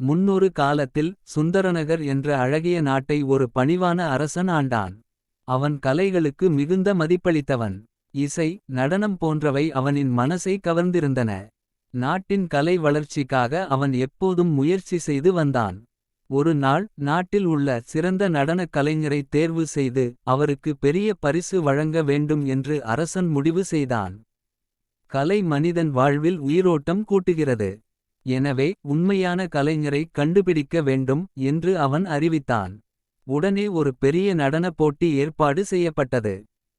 முன்னொரு காலத்தில் சுந்தரநகர் என்ற அழகிய நாட்டை ஒரு பணிவான அரசன் ஆண்டான். அவன் கலைகளுக்கு மிகுந்த மதிப்பளித்தவன். இசை நடனம் போன்றவை அவனின் மனசை கவர்ந்திருந்தன. நாட்டின் கலை வளர்ச்சிக்காக அவன் எப்போதும் முயற்சி செய்து வந்தான். ஒரு நாள் நாட்டில் உள்ள சிறந்த நடனக் கலைஞரை தேர்வு செய்து. அவருக்கு பெரிய பரிசு வழங்க வேண்டும் என்று அரசன் முடிவு செய்தான். கலை மனிதன் வாழ்வில் உயிரோட்டம் கூட்டுகிறது. எனவே உண்மையான கலைஞரை கண்டுபிடிக்க வேண்டும் என்று அவன் அறிவித்தான். உடனே ஒரு பெரிய நடனப் போட்டி ஏற்பாடு செய்யப்பட்டது.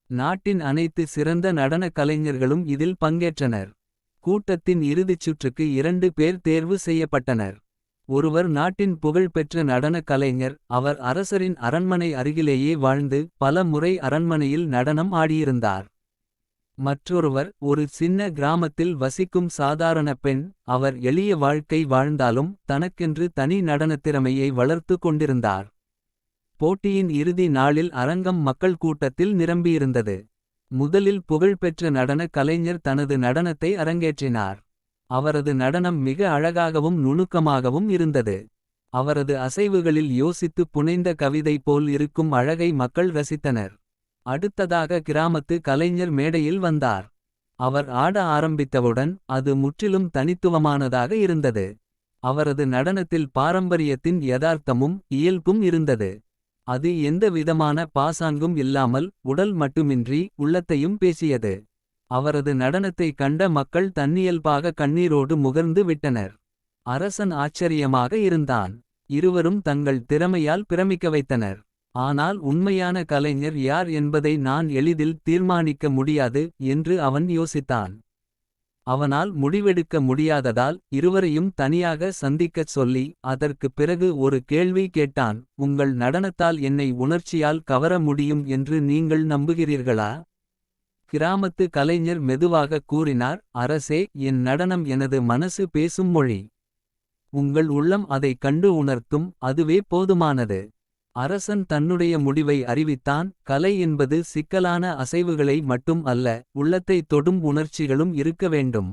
நாட்டின் அனைத்து சிறந்த நடனக் கலைஞர்களும் இதில் பங்கேற்றனர். கூட்டத்தின் இறுதிச் சுற்றுக்கு இரண்டு பேர் தேர்வு செய்யப்பட்டனர். ஒருவர் நாட்டின் புகழ்பெற்ற நடனக் கலைஞர் அவர் அரசரின் அரண்மனை அருகிலேயே வாழ்ந்து பல முறை அரண்மனையில் நடனம் ஆடியிருந்தார். மற்றொருவர் ஒரு சின்ன கிராமத்தில் வசிக்கும் சாதாரண பெண் அவர் எளிய வாழ்க்கை வாழ்ந்தாலும் தனக்கென்று தனி நடனத்திறமையை வளர்த்து கொண்டிருந்தார். போட்டியின் இறுதி நாளில் அரங்கம் மக்கள் கூட்டத்தில் நிரம்பியிருந்தது. முதலில் புகழ்பெற்ற நடனக் கலைஞர் தனது நடனத்தை அரங்கேற்றினார். அவரது நடனம் மிக அழகாகவும் நுணுக்கமாகவும் இருந்தது. அவரது அசைவுகளில் யோசித்து புனைந்த கவிதை போல் இருக்கும் அழகை மக்கள் ரசித்தனர். அடுத்ததாக கிராமத்து கலைஞர் மேடையில் வந்தார். அவர் ஆட ஆரம்பித்தவுடன் அது முற்றிலும் தனித்துவமானதாக இருந்தது. அவரது நடனத்தில் பாரம்பரியத்தின் யதார்த்தமும் இயல்பும் இருந்தது. அது எந்த விதமான பாசாங்கும் இல்லாமல் உடல் மட்டுமின்றி உள்ளத்தையும் பேசியது. அவரது நடனத்தைக் கண்ட மக்கள் தன்னியல்பாக கண்ணீரோடு முகர்ந்து விட்டனர். அரசன் ஆச்சரியமாக இருந்தான். இருவரும் தங்கள் திறமையால் பிரமிக்க வைத்தனர். ஆனால் உண்மையான கலைஞர் யார் என்பதை நான் எளிதில் தீர்மானிக்க முடியாது என்று அவன் யோசித்தான். அவனால் முடிவெடுக்க முடியாததால் இருவரையும் தனியாக சந்திக்கச் சொல்லி. அதற்குப் பிறகு ஒரு கேள்வி கேட்டான் உங்கள் நடனத்தால் என்னை உணர்ச்சியால் கவர முடியும் என்று நீங்கள் நம்புகிறீர்களா. கிராமத்து கலைஞர் மெதுவாக கூறினார் அரசே என் நடனம் எனது மனசு பேசும் மொழி. உங்கள் உள்ளம் அதைக் கண்டு உணர்த்தும் அதுவே போதுமானது. அரசன் தன்னுடைய முடிவை அறிவித்தான் கலை என்பது சிக்கலான அசைவுகளை மட்டும் அல்ல. உள்ளத்தை தொடும் உணர்ச்சிகளும் இருக்க வேண்டும்.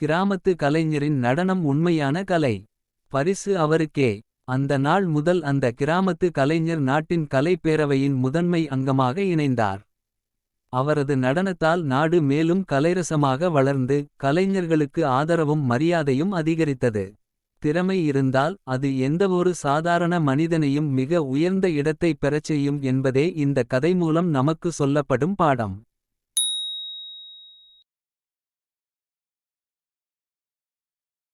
கிராமத்து கலைஞரின் நடனம் உண்மையான கலை. பரிசு அவருக்கே அந்த நாள் முதல் அந்த கிராமத்து கலைஞர் நாட்டின் கலை பேரவையின் முதன்மை அங்கமாக இணைந்தார். அவரது நடனத்தால் நாடு மேலும் கலைரசமாக வளர்ந்து. கலைஞர்களுக்கு ஆதரவும் மரியாதையும் அதிகரித்தது. திறமை இருந்தால் அது எந்தவொரு சாதாரண மனிதனையும் மிக உயர்ந்த இடத்தை பெறச் செய்யும் என்பதே இந்த கதை மூலம் நமக்கு சொல்லப்படும் பாடம்.